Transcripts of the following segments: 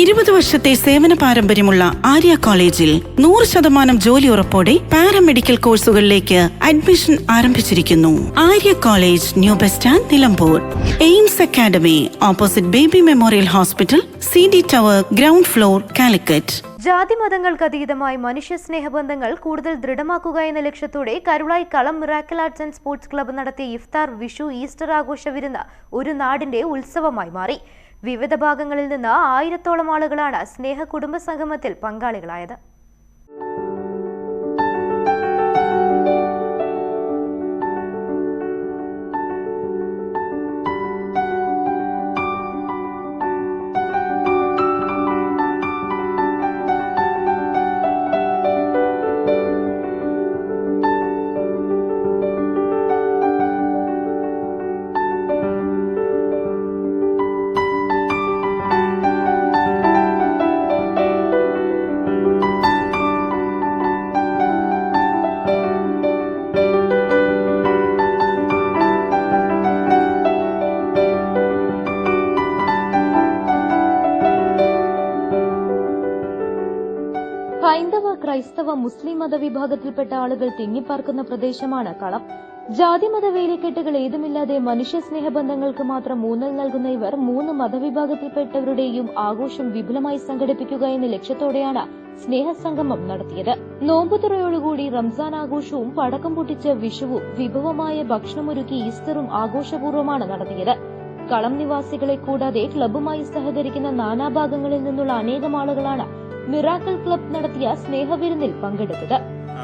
ഇരുപത് വർഷത്തെ സേവന പാരമ്പര്യമുള്ള ആര്യ കോളേജിൽ നൂറ് ശതമാനം ജോലി ഉറപ്പോടെ പാരാമെഡിക്കൽ കോഴ്സുകളിലേക്ക് അഡ്മിഷൻ ആരംഭിച്ചിരിക്കുന്നു. Arya college new bus stand Nilambur. Aims academy opposite baby memorial hospital C D tower ground floor Calicut. ജാതി മതങ്ങൾക്ക് അതീതമായി മനുഷ്യ സ്നേഹബന്ധങ്ങൾ കൂടുതൽ ദൃഢമാക്കുക എന്ന ലക്ഷ്യത്തോടെ കരുളായി കളം miracle arts and sports club നടത്തിയ ഇഫ്താർ വിഷു ഈസ്റ്റർ ആഘോഷ വിരുന്ന് ഒരു നാടിന്റെ ഉത്സവമായി മാറി. വിവിധ ഭാഗങ്ങളിൽ നിന്ന് ആയിരത്തോളം ആളുകളാണ് സ്നേഹ കുടുംബ സംഗമത്തിൽ പങ്കാളികളായത് ഹൈന്ദവ ക്രൈസ്തവ മുസ്ലിം മതവിഭാഗത്തിൽപ്പെട്ട ആളുകൾ തിങ്ങിപ്പാർക്കുന്ന പ്രദേശമാണ് കളം. ജാതി മത വേലിക്കെട്ടുകൾ ഏതുമില്ലാതെ മനുഷ്യ സ്നേഹബന്ധങ്ങൾക്ക് മാത്രം ഊന്നൽ നൽകുന്ന ഇവർ മൂന്ന് മതവിഭാഗത്തിൽപ്പെട്ടവരുടെയും ആഘോഷം വിപുലമായി സംഘടിപ്പിക്കുക എന്ന ലക്ഷ്യത്തോടെയാണ് സ്നേഹസംഗമം നടത്തിയത്. നോമ്പുതുറയോടുകൂടി റംസാൻ ആഘോഷവും പടക്കം പൊട്ടിച്ച വിഷുവും വിഭവമായ ഭക്ഷണമൊരുക്കി ഈസ്റ്ററും ആഘോഷപൂർവമാണ് നടത്തിയത്. കളം നിവാസികളെ കൂടാതെ ക്ലബ്ബുമായി സഹകരിക്കുന്ന നാനാഭാഗങ്ങളിൽ നിന്നുള്ള അനേകം ആളുകളാണ് മിറാക്കിൾ ക്ലബ് നടത്തിയ സ്നേഹവിരുന്നിൽ പങ്കെടുത്തത്.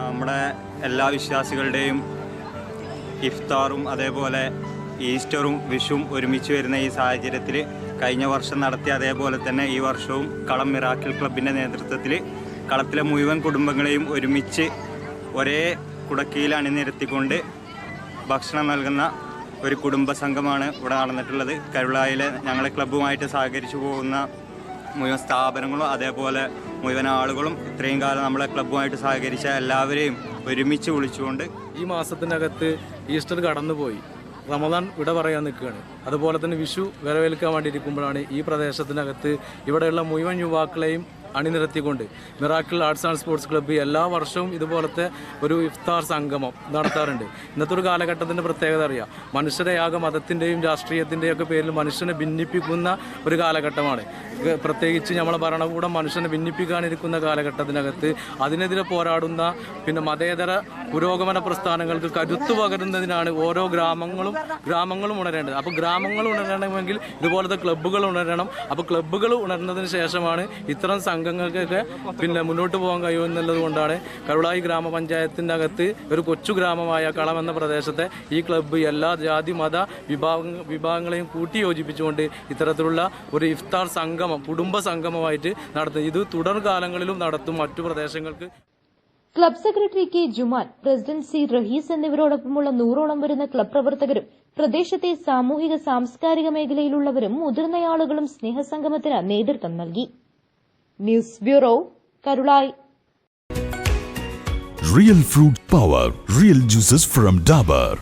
നമ്മുടെ എല്ലാ വിശ്വാസികളുടെയും ഇഫ്താറും അതേപോലെ ഈസ്റ്ററും വിഷും ഒരുമിച്ച് വരുന്ന ഈ സാഹചര്യത്തിൽ കഴിഞ്ഞ വർഷം നടത്തിയ അതേപോലെ തന്നെ ഈ വർഷവും കളം മിറാക്കിൾ ക്ലബിന്റെ നേതൃത്വത്തിൽ കളത്തിലെ മുഴുവൻ കുടുംബങ്ങളെയും ഒരുമിച്ച് ഒരേ കുടക്കീയിൽ അണിനിരത്തിക്കൊണ്ട് ഭക്ഷണം നൽകുന്ന ഒരു കുടുംബ സംഘമാണ് ഇവിടെ നടന്നിട്ടുള്ളത്. കരുളായിലെ ഞങ്ങളെ ക്ലബ്ബുമായിട്ട് സഹകരിച്ചു പോകുന്ന മുഴുവൻ സ്ഥാപനങ്ങളും അതേപോലെ മുഴുവൻ ആളുകളും ഇത്രയും കാലം നമ്മളെ ക്ലബ്ബുമായിട്ട് സഹകരിച്ച എല്ലാവരെയും ഒരുമിച്ച് വിളിച്ചുകൊണ്ട് ഈ മാസത്തിനകത്ത് ഈസ്റ്റർ കടന്നുപോയി. റമദാൻ വിട പറയാൻ നിൽക്കുകയാണ്. അതുപോലെ തന്നെ വിഷു വരവേൽക്കാൻ വേണ്ടിയിരിക്കുമ്പോഴാണ് ഈ പ്രദേശത്തിനകത്ത് ഇവിടെയുള്ള മുഴുവൻ യുവാക്കളെയും അണിനിരത്തിക്കൊണ്ട് miracle arts and sports club എല്ലാ വർഷവും ഇതുപോലത്തെ ഒരു ഇഫ്താർ സംഗമം നടത്താറുണ്ട്. ഇന്നത്തെ ഒരു കാലഘട്ടത്തിന്റെ പ്രത്യേകത അറിയാം. മനുഷ്യരെ ആകെ മതത്തിന്റെയും രാഷ്ട്രീയത്തിന്റെയും ഒക്കെ പേരിൽ മനുഷ്യനെ ഭിന്നിപ്പിക്കുന്ന ഒരു കാലഘട്ടമാണ്. പ്രത്യേകിച്ച് നമ്മളെ ഭരണകൂടം മനുഷ്യനെ ഭിന്നിപ്പിക്കാനിരിക്കുന്ന കാലഘട്ടത്തിനകത്ത് അതിനെതിരെ പോരാടുന്ന പിന്നെ മതേതര പുരോഗമന പ്രസ്ഥാനങ്ങൾക്ക് കരുത്തു പകരുന്നതിനാണ് ഓരോ ഗ്രാമങ്ങളും ഗ്രാമങ്ങളും ഉണരേണ്ടത്. അപ്പോൾ ഗ്രാമങ്ങൾ ഉണരണമെങ്കിൽ ഇതുപോലത്തെ ക്ലബ്ബുകൾ ഉണരണം. അപ്പോൾ ക്ലബ്ബുകൾ ഉണർന്നതിന് ശേഷമാണ് ഇത്തരം സംഘങ്ങൾക്കൊക്കെ പിന്നെ മുന്നോട്ട് പോകാൻ കഴിയുമെന്നുള്ളത് കൊണ്ടാണ് കരുളായി ഗ്രാമപഞ്ചായത്തിന്റെ അകത്ത് ഒരു കൊച്ചു ഗ്രാമമായ കളം എന്ന പ്രദേശത്തെ ഈ ക്ലബ്ബ് എല്ലാ ജാതി മത വിഭാഗ വിഭാഗങ്ങളെയും കൂട്ടി യോജിപ്പിച്ചുകൊണ്ട് ഇത്തരത്തിലുള്ള ഒരു ഇഫ്താർ സംഗമം കുടുംബ സംഗമമായിട്ട് നടത്തും. ഇത് തുടർ കാലങ്ങളിലും നടത്തും മറ്റു പ്രദേശങ്ങൾക്ക്. Club secretary K. Juman president C. Rahees എന്നിവരോടൊപ്പമുള്ള നൂറോളം വരുന്ന ക്ലബ് പ്രവർത്തകരും പ്രദേശത്തെ സാമൂഹിക സാംസ്കാരിക മേഖലയിലുള്ളവരും മുതിർന്നയാളുകളും സ്നേഹസംഗമത്തിന് നേതൃത്വം നൽകി. News bureau Karulai Real fruit power, real juices from Dabur.